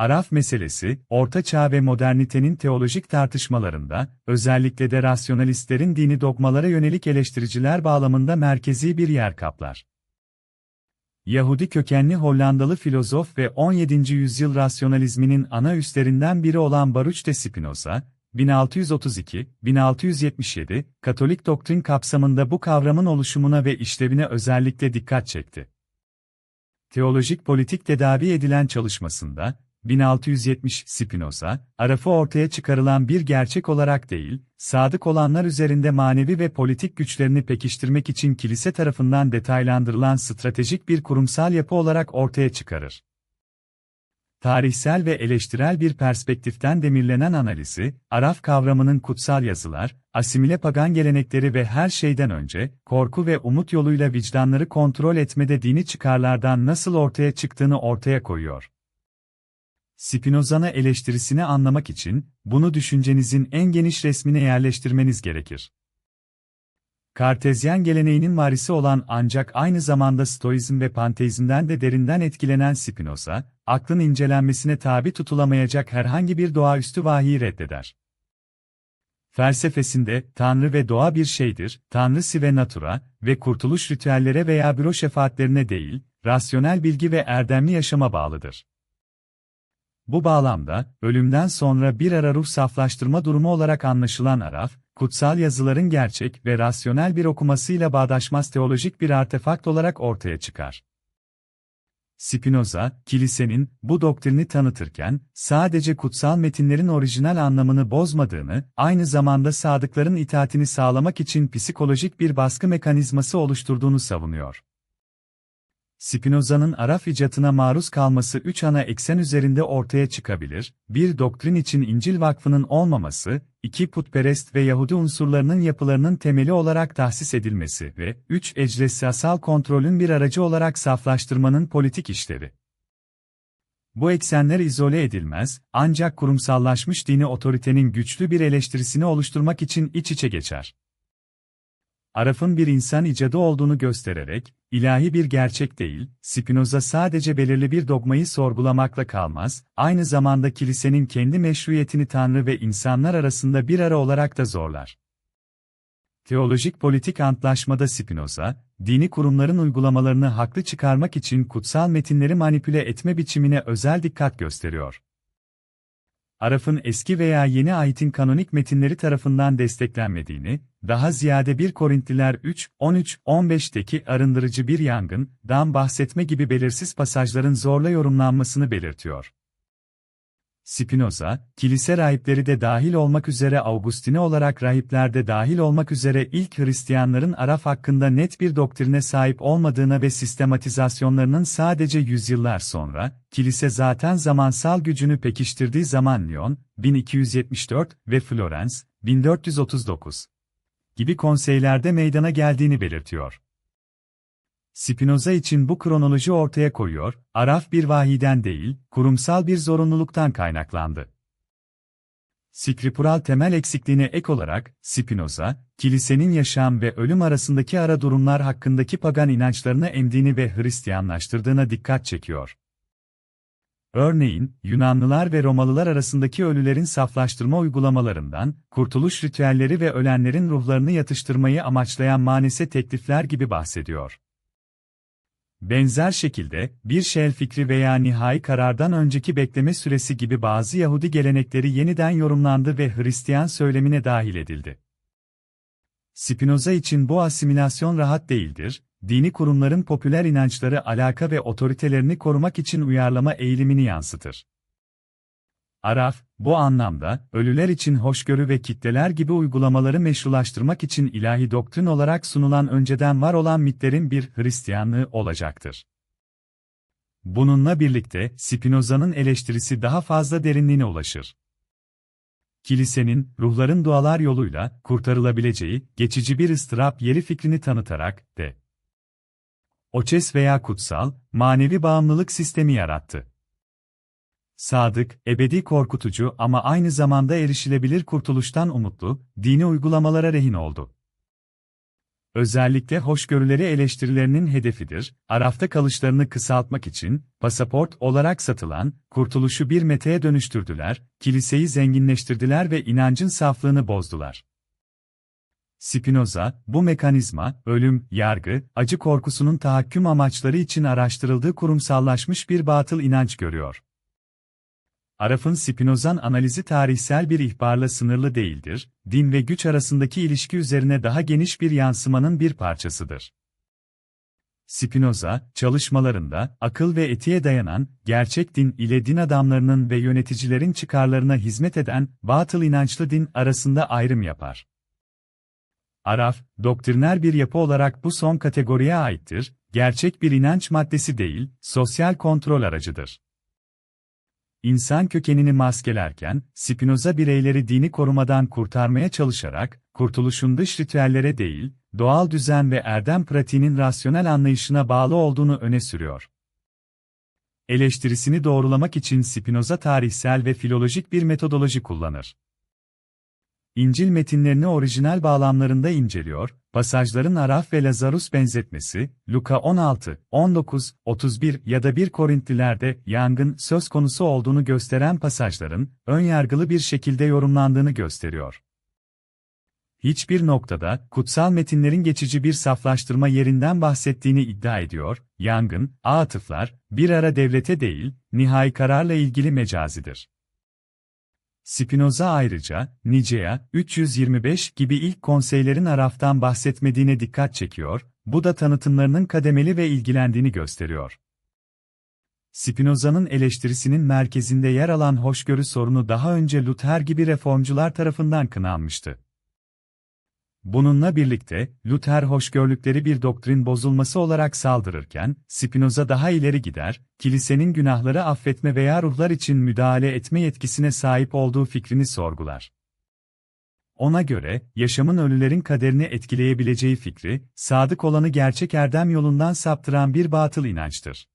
Araf meselesi, Orta Çağ ve modernitenin teolojik tartışmalarında, özellikle de rasyonalistlerin dini dogmalara yönelik eleştiriciler bağlamında merkezi bir yer kaplar. Yahudi kökenli Hollandalı filozof ve 17. yüzyıl rasyonalizminin ana üstlerinden biri olan Baruch de Spinoza, 1632-1677, Katolik doktrin kapsamında bu kavramın oluşumuna ve işlevine özellikle dikkat çekti. Teolojik politik tedavi edilen çalışmasında, 1670 Spinoza, Araf'ı ortaya çıkarılan bir gerçek olarak değil, sadık olanlar üzerinde manevi ve politik güçlerini pekiştirmek için kilise tarafından detaylandırılan stratejik bir kurumsal yapı olarak ortaya çıkarır. Tarihsel ve eleştirel bir perspektiften demirlenen analizi, Araf kavramının kutsal yazılar, asimile pagan gelenekleri ve her şeyden önce, korku ve umut yoluyla vicdanları kontrol etmede dini çıkarlardan nasıl ortaya çıktığını ortaya koyuyor. Spinoza'nın eleştirisini anlamak için, bunu düşüncenizin en geniş resmine yerleştirmeniz gerekir. Kartezyen geleneğinin varisi olan ancak aynı zamanda Stoizm ve Panteizmden de derinden etkilenen Spinoza, aklın incelenmesine tabi tutulamayacak herhangi bir doğaüstü vahiyi reddeder. Felsefesinde, Tanrı ve doğa bir şeydir, Tanrı si ve natura ve kurtuluş ritüellere veya büro şefaatlerine değil, rasyonel bilgi ve erdemli yaşama bağlıdır. Bu bağlamda, ölümden sonra bir ara ruh saflaştırma durumu olarak anlaşılan araf, kutsal yazıların gerçek ve rasyonel bir okumasıyla bağdaşmaz teolojik bir artefakt olarak ortaya çıkar. Spinoza, kilisenin bu doktrini tanıtırken, sadece kutsal metinlerin orijinal anlamını bozmadığını, aynı zamanda sadıkların itaatini sağlamak için psikolojik bir baskı mekanizması oluşturduğunu savunuyor. Spinoza'nın Araf icatına maruz kalması üç ana eksen üzerinde ortaya çıkabilir, bir doktrin için İncil Vakfı'nın olmaması, iki putperest ve Yahudi unsurlarının yapılarının temeli olarak tahsis edilmesi ve üç ecressiyasal kontrolün bir aracı olarak saflaştırmanın politik işlevi. Bu eksenler izole edilmez, ancak kurumsallaşmış dini otoritenin güçlü bir eleştirisini oluşturmak için iç içe geçer. Araf'ın bir insan icadı olduğunu göstererek, ilahi bir gerçek değil, Spinoza sadece belirli bir dogmayı sorgulamakla kalmaz, aynı zamanda kilisenin kendi meşruiyetini Tanrı ve insanlar arasında bir ara olarak da zorlar. Teolojik politik antlaşmada Spinoza, dini kurumların uygulamalarını haklı çıkarmak için kutsal metinleri manipüle etme biçimine özel dikkat gösteriyor. Araf'ın eski veya yeni ayetin kanonik metinleri tarafından desteklenmediğini, daha ziyade 1 Korintliler 3, 13, 15'teki arındırıcı bir yangın, dan bahsetme gibi belirsiz pasajların zorla yorumlanmasını belirtiyor. Spinoza, kilise rahipleri de dahil olmak üzere Augustine olarak rahipler de dahil olmak üzere ilk Hristiyanların Araf hakkında net bir doktrine sahip olmadığına ve sistematizasyonlarının sadece yüzyıllar sonra, kilise zaten zamansal gücünü pekiştirdiği zaman Lyon, 1274 ve Florence, 1439 gibi konseylerde meydana geldiğini belirtiyor. Spinoza için bu kronoloji ortaya koyuyor, Araf bir vahiden değil, kurumsal bir zorunluluktan kaynaklandı. Skripural temel eksikliğine ek olarak, Spinoza, kilisenin yaşam ve ölüm arasındaki ara durumlar hakkındaki pagan inançlarını emdiğini ve Hristiyanlaştırdığına dikkat çekiyor. Örneğin, Yunanlılar ve Romalılar arasındaki ölülerin saflaştırma uygulamalarından, kurtuluş ritüelleri ve ölenlerin ruhlarını yatıştırmayı amaçlayan manese teklifler gibi bahsediyor. Benzer şekilde, bir şel fikri veya nihai karardan önceki bekleme süresi gibi bazı Yahudi gelenekleri yeniden yorumlandı ve Hristiyan söylemine dahil edildi. Spinoza için bu asimilasyon rahat değildir, dini kurumların popüler inançları alaka ve otoritelerini korumak için uyarlama eğilimini yansıtır. Araf, bu anlamda, ölüler için hoşgörü ve kitleler gibi uygulamaları meşrulaştırmak için ilahi doktrin olarak sunulan önceden var olan mitlerin bir Hristiyanlığı olacaktır. Bununla birlikte, Spinoza'nın eleştirisi daha fazla derinliğine ulaşır. Kilisenin, ruhların dualar yoluyla, kurtarılabileceği, geçici bir ıstırap yeri fikrini tanıtarak, de. Oçes veya kutsal, manevi bağımlılık sistemi yarattı. Sadık, ebedi korkutucu ama aynı zamanda erişilebilir kurtuluştan umutlu, dini uygulamalara rehin oldu. Özellikle hoşgörüleri eleştirilerinin hedefidir, Araf'ta kalışlarını kısaltmak için, pasaport olarak satılan, kurtuluşu bir meteye dönüştürdüler, kiliseyi zenginleştirdiler ve inancın saflığını bozdular. Spinoza, bu mekanizma, ölüm, yargı, acı korkusunun tahakküm amaçları için araştırıldığı kurumsallaşmış bir batıl inanç görüyor. Araf'ın Spinozan analizi tarihsel bir ihbarla sınırlı değildir, din ve güç arasındaki ilişki üzerine daha geniş bir yansımanın bir parçasıdır. Spinoza, çalışmalarında, akıl ve etiğe dayanan, gerçek din ile din adamlarının ve yöneticilerin çıkarlarına hizmet eden, batıl inançlı din arasında ayrım yapar. Araf, doktriner bir yapı olarak bu son kategoriye aittir, gerçek bir inanç maddesi değil, sosyal kontrol aracıdır. İnsan kökenini maskelerken, Spinoza bireyleri dini korumadan kurtarmaya çalışarak, kurtuluşun dış ritüellere değil, doğal düzen ve erdem pratiğinin rasyonel anlayışına bağlı olduğunu öne sürüyor. Eleştirisini doğrulamak için Spinoza tarihsel ve filolojik bir metodoloji kullanır. İncil metinlerini orijinal bağlamlarında inceliyor, pasajların Araf ve Lazarus benzetmesi, Luka 16, 19, 31 ya da 1 Korintlilerde yangın söz konusu olduğunu gösteren pasajların, önyargılı bir şekilde yorumlandığını gösteriyor. Hiçbir noktada, kutsal metinlerin geçici bir saflaştırma yerinden bahsettiğini iddia ediyor, yangın, atıflar, bir ara devlete değil, nihai kararla ilgili mecazidir. Spinoza ayrıca, Nicea, 325 gibi ilk konseylerin Araf'tan bahsetmediğine dikkat çekiyor, bu da tanıtımlarının kademeli ve ilgilendiğini gösteriyor. Spinoza'nın eleştirisinin merkezinde yer alan hoşgörü sorunu daha önce Luther gibi reformcular tarafından kınanmıştı. Bununla birlikte, Luther hoşgörülükleri bir doktrin bozulması olarak saldırırken, Spinoza daha ileri gider, kilisenin günahları affetme veya ruhlar için müdahale etme yetkisine sahip olduğu fikrini sorgular. Ona göre, yaşamın ölülerin kaderini etkileyebileceği fikri, sadık olanı gerçek erdem yolundan saptıran bir batıl inançtır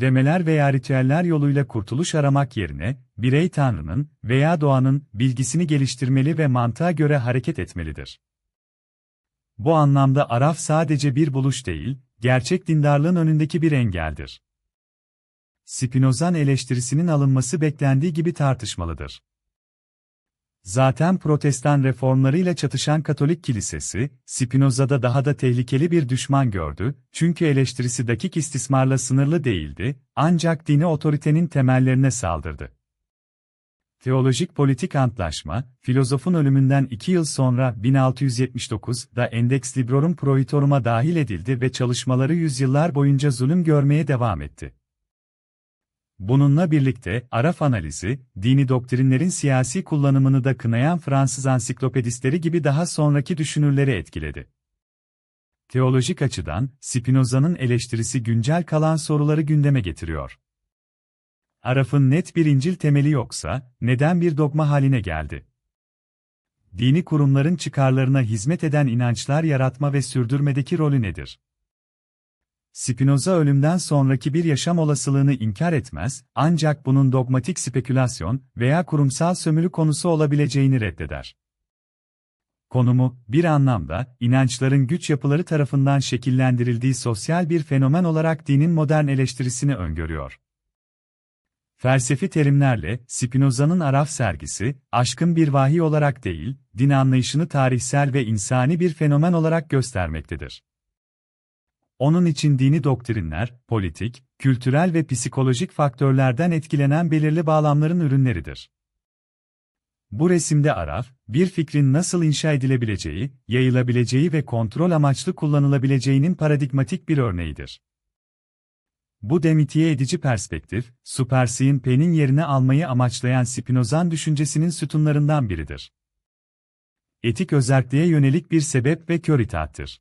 demeler veya ritüeller yoluyla kurtuluş aramak yerine, birey Tanrı'nın veya doğanın bilgisini geliştirmeli ve mantığa göre hareket etmelidir. Bu anlamda Araf sadece bir buluş değil, gerçek dindarlığın önündeki bir engeldir. Spinoza'nın eleştirisinin alınması beklendiği gibi tartışmalıdır. Zaten protestan reformlarıyla çatışan Katolik Kilisesi, Spinoza'da daha da tehlikeli bir düşman gördü, çünkü eleştirisi dakik istismarla sınırlı değildi, ancak dini otoritenin temellerine saldırdı. Teolojik Politik Antlaşma, filozofun ölümünden iki yıl sonra 1679'da Endex Librorum Prohitorum'a dahil edildi ve çalışmaları yüzyıllar boyunca zulüm görmeye devam etti. Bununla birlikte, Araf analizi, dini doktrinlerin siyasi kullanımını da kınayan Fransız ansiklopedistleri gibi daha sonraki düşünürleri etkiledi. Teolojik açıdan, Spinoza'nın eleştirisi güncel kalan soruları gündeme getiriyor. Araf'ın net bir İncil temeli yoksa, neden bir dogma haline geldi? Dini kurumların çıkarlarına hizmet eden inançlar yaratma ve sürdürmedeki rolü nedir? Spinoza ölümden sonraki bir yaşam olasılığını inkar etmez, ancak bunun dogmatik spekülasyon veya kurumsal sömürü konusu olabileceğini reddeder. Konumu, bir anlamda, inançların güç yapıları tarafından şekillendirildiği sosyal bir fenomen olarak dinin modern eleştirisini öngörüyor. Felsefi terimlerle, Spinoza'nın Araf sergisi, aşkın bir vahiy olarak değil, din anlayışını tarihsel ve insani bir fenomen olarak göstermektedir. Onun için dini doktrinler, politik, kültürel ve psikolojik faktörlerden etkilenen belirli bağlamların ürünleridir. Bu resimde Araf, bir fikrin nasıl inşa edilebileceği, yayılabileceği ve kontrol amaçlı kullanılabileceğinin paradigmatik bir örneğidir. Bu demitiye edici perspektif, Supersiy'in P'nin yerine almayı amaçlayan Spinozan düşüncesinin sütunlarından biridir. Etik özerkliğe yönelik bir sebep ve kör itaattır.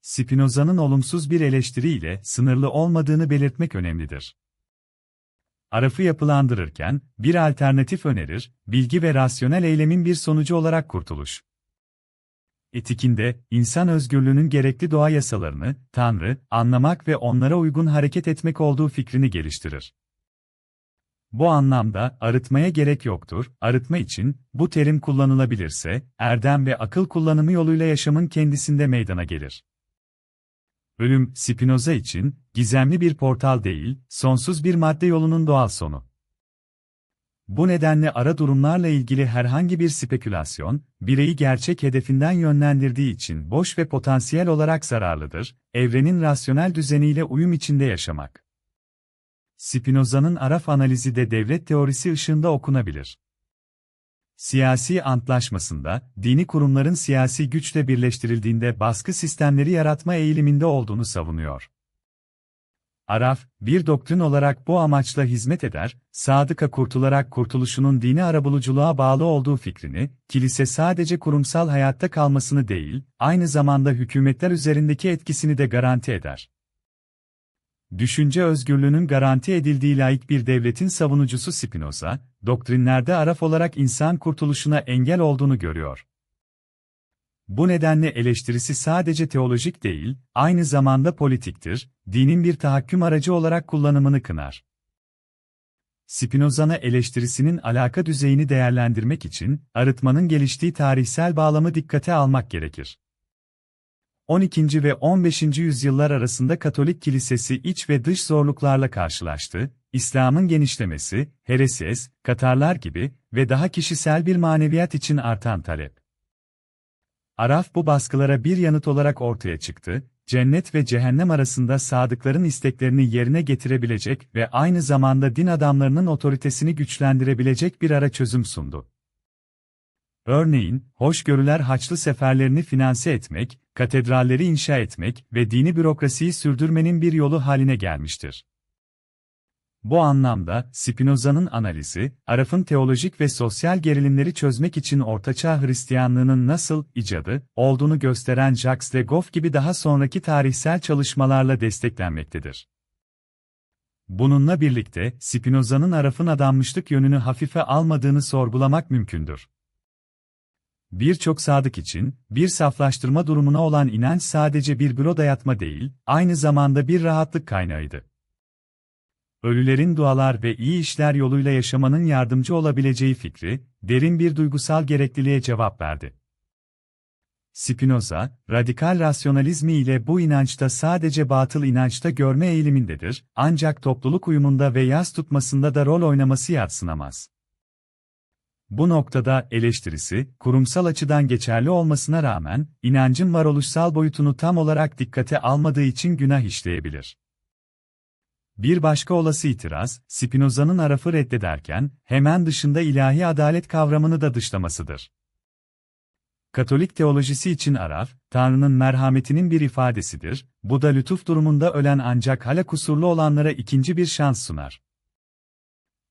Spinoza'nın olumsuz bir eleştiriyle sınırlı olmadığını belirtmek önemlidir. Araf'ı yapılandırırken, bir alternatif önerir, bilgi ve rasyonel eylemin bir sonucu olarak kurtuluş. Etikinde, insan özgürlüğünün gerekli doğa yasalarını, Tanrı, anlamak ve onlara uygun hareket etmek olduğu fikrini geliştirir. Bu anlamda arıtmaya gerek yoktur. Arıtma için bu terim kullanılabilirse erdem ve akıl kullanımı yoluyla yaşamın kendisinde meydana gelir. Ölüm, Spinoza için gizemli bir portal değil, sonsuz bir madde yolunun doğal sonu. Bu nedenle ara durumlarla ilgili herhangi bir spekülasyon, bireyi gerçek hedefinden yönlendirdiği için boş ve potansiyel olarak zararlıdır, evrenin rasyonel düzeniyle uyum içinde yaşamak. Spinoza'nın araf analizi de devlet teorisi ışığında okunabilir. Siyasi antlaşmasında, dini kurumların siyasi güçle birleştirildiğinde baskı sistemleri yaratma eğiliminde olduğunu savunuyor. Araf, bir doktrin olarak bu amaçla hizmet eder, sadıka kurtularak kurtuluşunun dini arabuluculuğa bağlı olduğu fikrini, kilise sadece kurumsal hayatta kalmasını değil, aynı zamanda hükümetler üzerindeki etkisini de garanti eder. Düşünce özgürlüğünün garanti edildiği laik bir devletin savunucusu Spinoza, doktrinlerde araf olarak insan kurtuluşuna engel olduğunu görüyor. Bu nedenle eleştirisi sadece teolojik değil, aynı zamanda politiktir, dinin bir tahakküm aracı olarak kullanımını kınar. Spinoza'na eleştirisinin alaka düzeyini değerlendirmek için, arıtmanın geliştiği tarihsel bağlamı dikkate almak gerekir. 12. ve 15. yüzyıllar arasında Katolik Kilisesi iç ve dış zorluklarla karşılaştı, İslam'ın genişlemesi, heresies, Katarlar gibi ve daha kişisel bir maneviyat için artan talep. Araf bu baskılara bir yanıt olarak ortaya çıktı, cennet ve cehennem arasında sadıkların isteklerini yerine getirebilecek ve aynı zamanda din adamlarının otoritesini güçlendirebilecek bir ara çözüm sundu. Örneğin, hoşgörüler Haçlı seferlerini finanse etmek, katedralleri inşa etmek ve dini bürokrasiyi sürdürmenin bir yolu haline gelmiştir. Bu anlamda, Spinoza'nın analizi, Araf'ın teolojik ve sosyal gerilimleri çözmek için Ortaçağ Hristiyanlığının nasıl icadı olduğunu gösteren Jacques de Goff gibi daha sonraki tarihsel çalışmalarla desteklenmektedir. Bununla birlikte, Spinoza'nın Araf'ın adanmışlık yönünü hafife almadığını sorgulamak mümkündür. Birçok sadık için, bir saflaştırma durumuna olan inanç sadece bir büro dayatma değil, aynı zamanda bir rahatlık kaynağıydı ölülerin dualar ve iyi işler yoluyla yaşamanın yardımcı olabileceği fikri, derin bir duygusal gerekliliğe cevap verdi. Spinoza, radikal rasyonalizmi ile bu inançta sadece batıl inançta görme eğilimindedir, ancak topluluk uyumunda ve yaz tutmasında da rol oynaması yatsınamaz. Bu noktada eleştirisi, kurumsal açıdan geçerli olmasına rağmen, inancın varoluşsal boyutunu tam olarak dikkate almadığı için günah işleyebilir. Bir başka olası itiraz, Spinoza'nın arafı reddederken, hemen dışında ilahi adalet kavramını da dışlamasıdır. Katolik teolojisi için araf, Tanrı'nın merhametinin bir ifadesidir, bu da lütuf durumunda ölen ancak hala kusurlu olanlara ikinci bir şans sunar.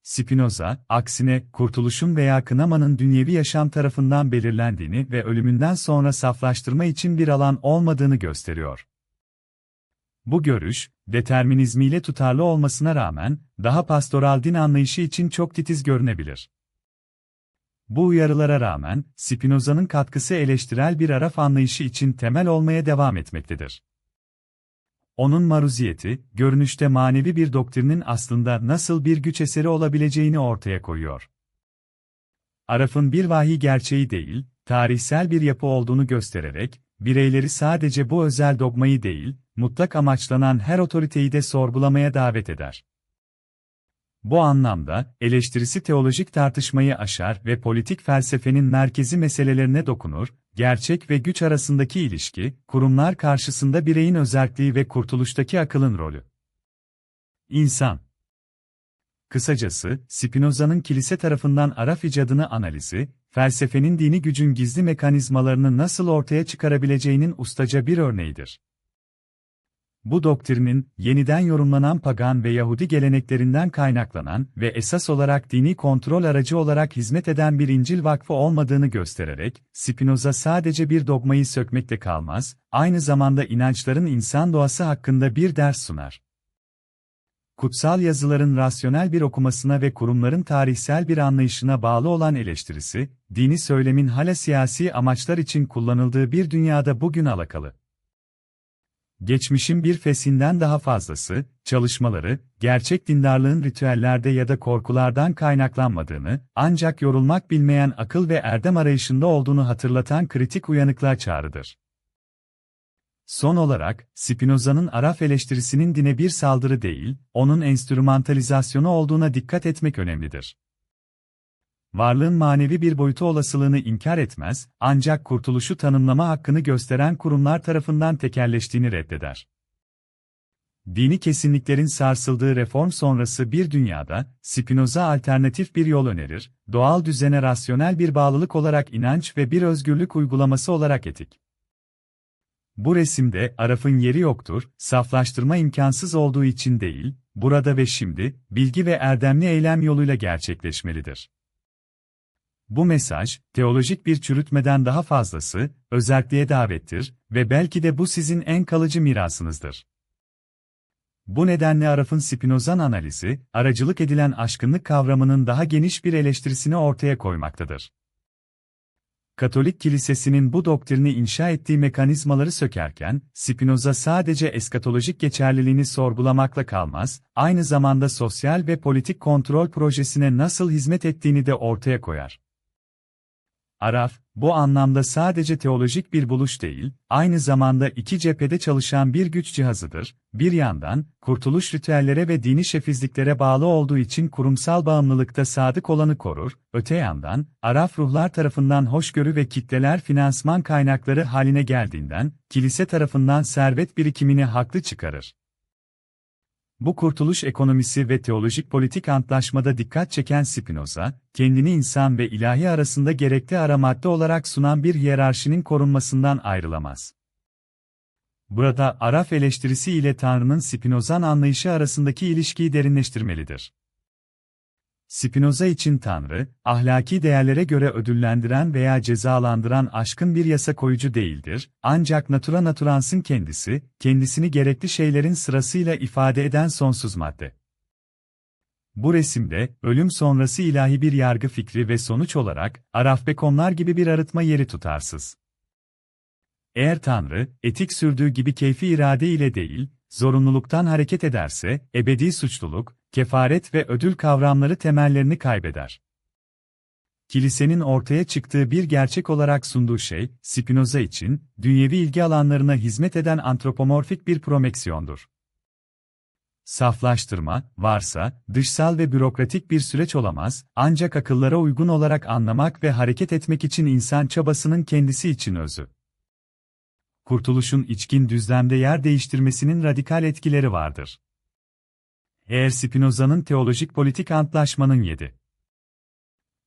Spinoza, aksine, kurtuluşun veya kınamanın dünyevi yaşam tarafından belirlendiğini ve ölümünden sonra saflaştırma için bir alan olmadığını gösteriyor. Bu görüş, determinizmiyle tutarlı olmasına rağmen, daha pastoral din anlayışı için çok titiz görünebilir. Bu uyarılara rağmen, Spinoza'nın katkısı eleştirel bir araf anlayışı için temel olmaya devam etmektedir. Onun maruziyeti, görünüşte manevi bir doktrinin aslında nasıl bir güç eseri olabileceğini ortaya koyuyor. Araf'ın bir vahiy gerçeği değil, tarihsel bir yapı olduğunu göstererek, bireyleri sadece bu özel dogmayı değil, mutlak amaçlanan her otoriteyi de sorgulamaya davet eder. Bu anlamda, eleştirisi teolojik tartışmayı aşar ve politik felsefenin merkezi meselelerine dokunur, gerçek ve güç arasındaki ilişki, kurumlar karşısında bireyin özelliği ve kurtuluştaki akılın rolü. İnsan Kısacası, Spinoza'nın kilise tarafından Araf icadını analizi, felsefenin dini gücün gizli mekanizmalarını nasıl ortaya çıkarabileceğinin ustaca bir örneğidir. Bu doktrinin, yeniden yorumlanan pagan ve Yahudi geleneklerinden kaynaklanan ve esas olarak dini kontrol aracı olarak hizmet eden bir İncil vakfı olmadığını göstererek, Spinoza sadece bir dogmayı sökmekte kalmaz, aynı zamanda inançların insan doğası hakkında bir ders sunar. Kutsal yazıların rasyonel bir okumasına ve kurumların tarihsel bir anlayışına bağlı olan eleştirisi, dini söylemin hala siyasi amaçlar için kullanıldığı bir dünyada bugün alakalı. Geçmişin bir fesinden daha fazlası, çalışmaları, gerçek dindarlığın ritüellerde ya da korkulardan kaynaklanmadığını, ancak yorulmak bilmeyen akıl ve erdem arayışında olduğunu hatırlatan kritik uyanıklığa çağrıdır. Son olarak, Spinoza'nın Araf eleştirisinin dine bir saldırı değil, onun enstrümantalizasyonu olduğuna dikkat etmek önemlidir. Varlığın manevi bir boyutu olasılığını inkar etmez, ancak kurtuluşu tanımlama hakkını gösteren kurumlar tarafından tekerleştiğini reddeder. Dini kesinliklerin sarsıldığı reform sonrası bir dünyada, Spinoza alternatif bir yol önerir, doğal düzene rasyonel bir bağlılık olarak inanç ve bir özgürlük uygulaması olarak etik. Bu resimde Araf'ın yeri yoktur, saflaştırma imkansız olduğu için değil, burada ve şimdi, bilgi ve erdemli eylem yoluyla gerçekleşmelidir. Bu mesaj, teolojik bir çürütmeden daha fazlası, özerkliğe davettir ve belki de bu sizin en kalıcı mirasınızdır. Bu nedenle Araf'ın Spinozan analizi, aracılık edilen aşkınlık kavramının daha geniş bir eleştirisini ortaya koymaktadır. Katolik Kilisesi'nin bu doktrini inşa ettiği mekanizmaları sökerken, Spinoza sadece eskatolojik geçerliliğini sorgulamakla kalmaz, aynı zamanda sosyal ve politik kontrol projesine nasıl hizmet ettiğini de ortaya koyar. Araf, bu anlamda sadece teolojik bir buluş değil, aynı zamanda iki cephede çalışan bir güç cihazıdır. Bir yandan, kurtuluş ritüellere ve dini şefizliklere bağlı olduğu için kurumsal bağımlılıkta sadık olanı korur, öte yandan, Araf ruhlar tarafından hoşgörü ve kitleler finansman kaynakları haline geldiğinden, kilise tarafından servet birikimini haklı çıkarır. Bu kurtuluş ekonomisi ve teolojik politik antlaşmada dikkat çeken Spinoza, kendini insan ve ilahi arasında gerekli ara madde olarak sunan bir hiyerarşinin korunmasından ayrılamaz. Burada Araf eleştirisi ile Tanrı'nın Spinozan anlayışı arasındaki ilişkiyi derinleştirmelidir. Spinoza için Tanrı, ahlaki değerlere göre ödüllendiren veya cezalandıran aşkın bir yasa koyucu değildir, ancak natura naturansın kendisi, kendisini gerekli şeylerin sırasıyla ifade eden sonsuz madde. Bu resimde, ölüm sonrası ilahi bir yargı fikri ve sonuç olarak, Araf Bekomlar gibi bir arıtma yeri tutarsız. Eğer Tanrı, etik sürdüğü gibi keyfi irade ile değil, zorunluluktan hareket ederse, ebedi suçluluk, kefaret ve ödül kavramları temellerini kaybeder. Kilisenin ortaya çıktığı bir gerçek olarak sunduğu şey, Spinoza için, dünyevi ilgi alanlarına hizmet eden antropomorfik bir promeksiyondur. Saflaştırma, varsa, dışsal ve bürokratik bir süreç olamaz, ancak akıllara uygun olarak anlamak ve hareket etmek için insan çabasının kendisi için özü. Kurtuluşun içkin düzlemde yer değiştirmesinin radikal etkileri vardır. Eğer Spinoza'nın teolojik politik antlaşmanın 7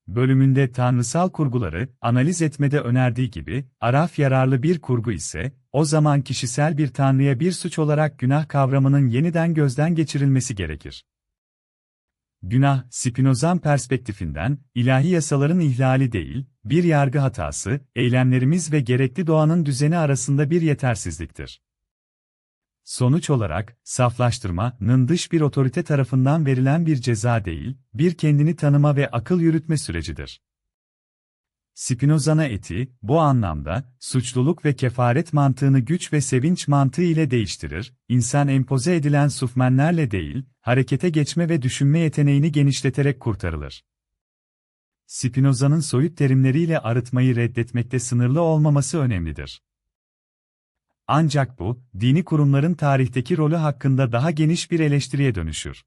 bölümünde tanrısal kurguları analiz etmede önerdiği gibi, araf yararlı bir kurgu ise, o zaman kişisel bir tanrıya bir suç olarak günah kavramının yeniden gözden geçirilmesi gerekir. Günah, Spinozan perspektifinden, ilahi yasaların ihlali değil, bir yargı hatası, eylemlerimiz ve gerekli doğanın düzeni arasında bir yetersizliktir. Sonuç olarak, saflaştırmanın dış bir otorite tarafından verilen bir ceza değil, bir kendini tanıma ve akıl yürütme sürecidir. Spinoza'na eti, bu anlamda, suçluluk ve kefaret mantığını güç ve sevinç mantığı ile değiştirir, insan empoze edilen sufmenlerle değil, harekete geçme ve düşünme yeteneğini genişleterek kurtarılır. Spinoza'nın soyut terimleriyle arıtmayı reddetmekte sınırlı olmaması önemlidir. Ancak bu, dini kurumların tarihteki rolü hakkında daha geniş bir eleştiriye dönüşür.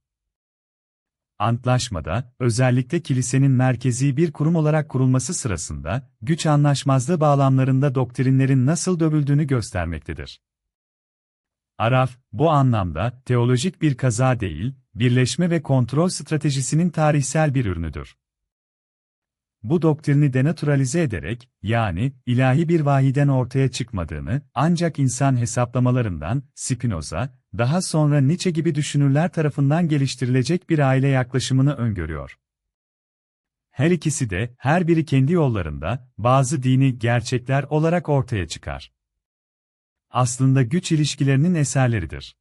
Antlaşmada, özellikle kilisenin merkezi bir kurum olarak kurulması sırasında, güç anlaşmazlığı bağlamlarında doktrinlerin nasıl dövüldüğünü göstermektedir. Araf, bu anlamda, teolojik bir kaza değil, birleşme ve kontrol stratejisinin tarihsel bir ürünüdür. Bu doktrini denaturalize ederek, yani, ilahi bir vahiden ortaya çıkmadığını, ancak insan hesaplamalarından, Spinoza, daha sonra Nietzsche gibi düşünürler tarafından geliştirilecek bir aile yaklaşımını öngörüyor. Her ikisi de, her biri kendi yollarında, bazı dini gerçekler olarak ortaya çıkar. Aslında güç ilişkilerinin eserleridir.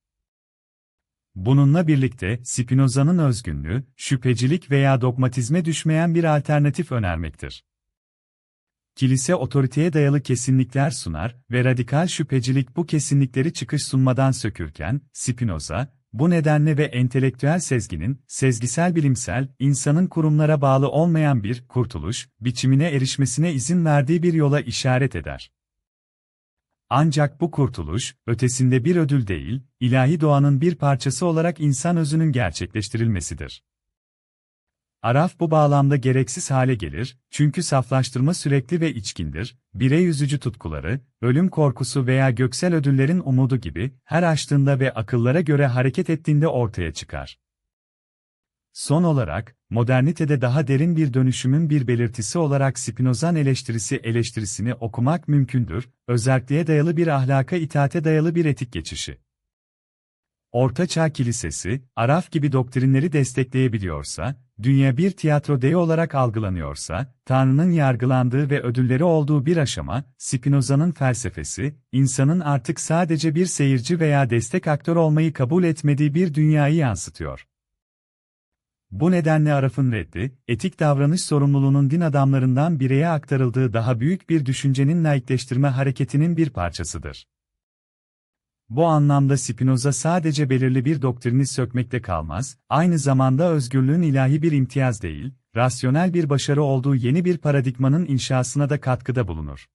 Bununla birlikte Spinoza'nın özgünlüğü, şüphecilik veya dogmatizme düşmeyen bir alternatif önermektir. kilise otoriteye dayalı kesinlikler sunar ve radikal şüphecilik bu kesinlikleri çıkış sunmadan sökürken, Spinoza, bu nedenle ve entelektüel sezginin, sezgisel bilimsel, insanın kurumlara bağlı olmayan bir kurtuluş biçimine erişmesine izin verdiği bir yola işaret eder. Ancak bu kurtuluş, ötesinde bir ödül değil, ilahi doğanın bir parçası olarak insan özünün gerçekleştirilmesidir. Araf bu bağlamda gereksiz hale gelir, çünkü saflaştırma sürekli ve içkindir, birey yüzücü tutkuları, ölüm korkusu veya göksel ödüllerin umudu gibi, her açtığında ve akıllara göre hareket ettiğinde ortaya çıkar. Son olarak, modernitede daha derin bir dönüşümün bir belirtisi olarak Spinoza'nın eleştirisi eleştirisini okumak mümkündür, özelliğe dayalı bir ahlaka itaate dayalı bir etik geçişi. Orta Çağ Kilisesi, Araf gibi doktrinleri destekleyebiliyorsa, dünya bir tiyatro deyi olarak algılanıyorsa, Tanrı'nın yargılandığı ve ödülleri olduğu bir aşama, Spinoza'nın felsefesi, insanın artık sadece bir seyirci veya destek aktör olmayı kabul etmediği bir dünyayı yansıtıyor. Bu nedenle Araf'ın reddi, etik davranış sorumluluğunun din adamlarından bireye aktarıldığı daha büyük bir düşüncenin laikleştirme hareketinin bir parçasıdır. Bu anlamda Spinoza sadece belirli bir doktrini sökmekte kalmaz, aynı zamanda özgürlüğün ilahi bir imtiyaz değil, rasyonel bir başarı olduğu yeni bir paradigmanın inşasına da katkıda bulunur.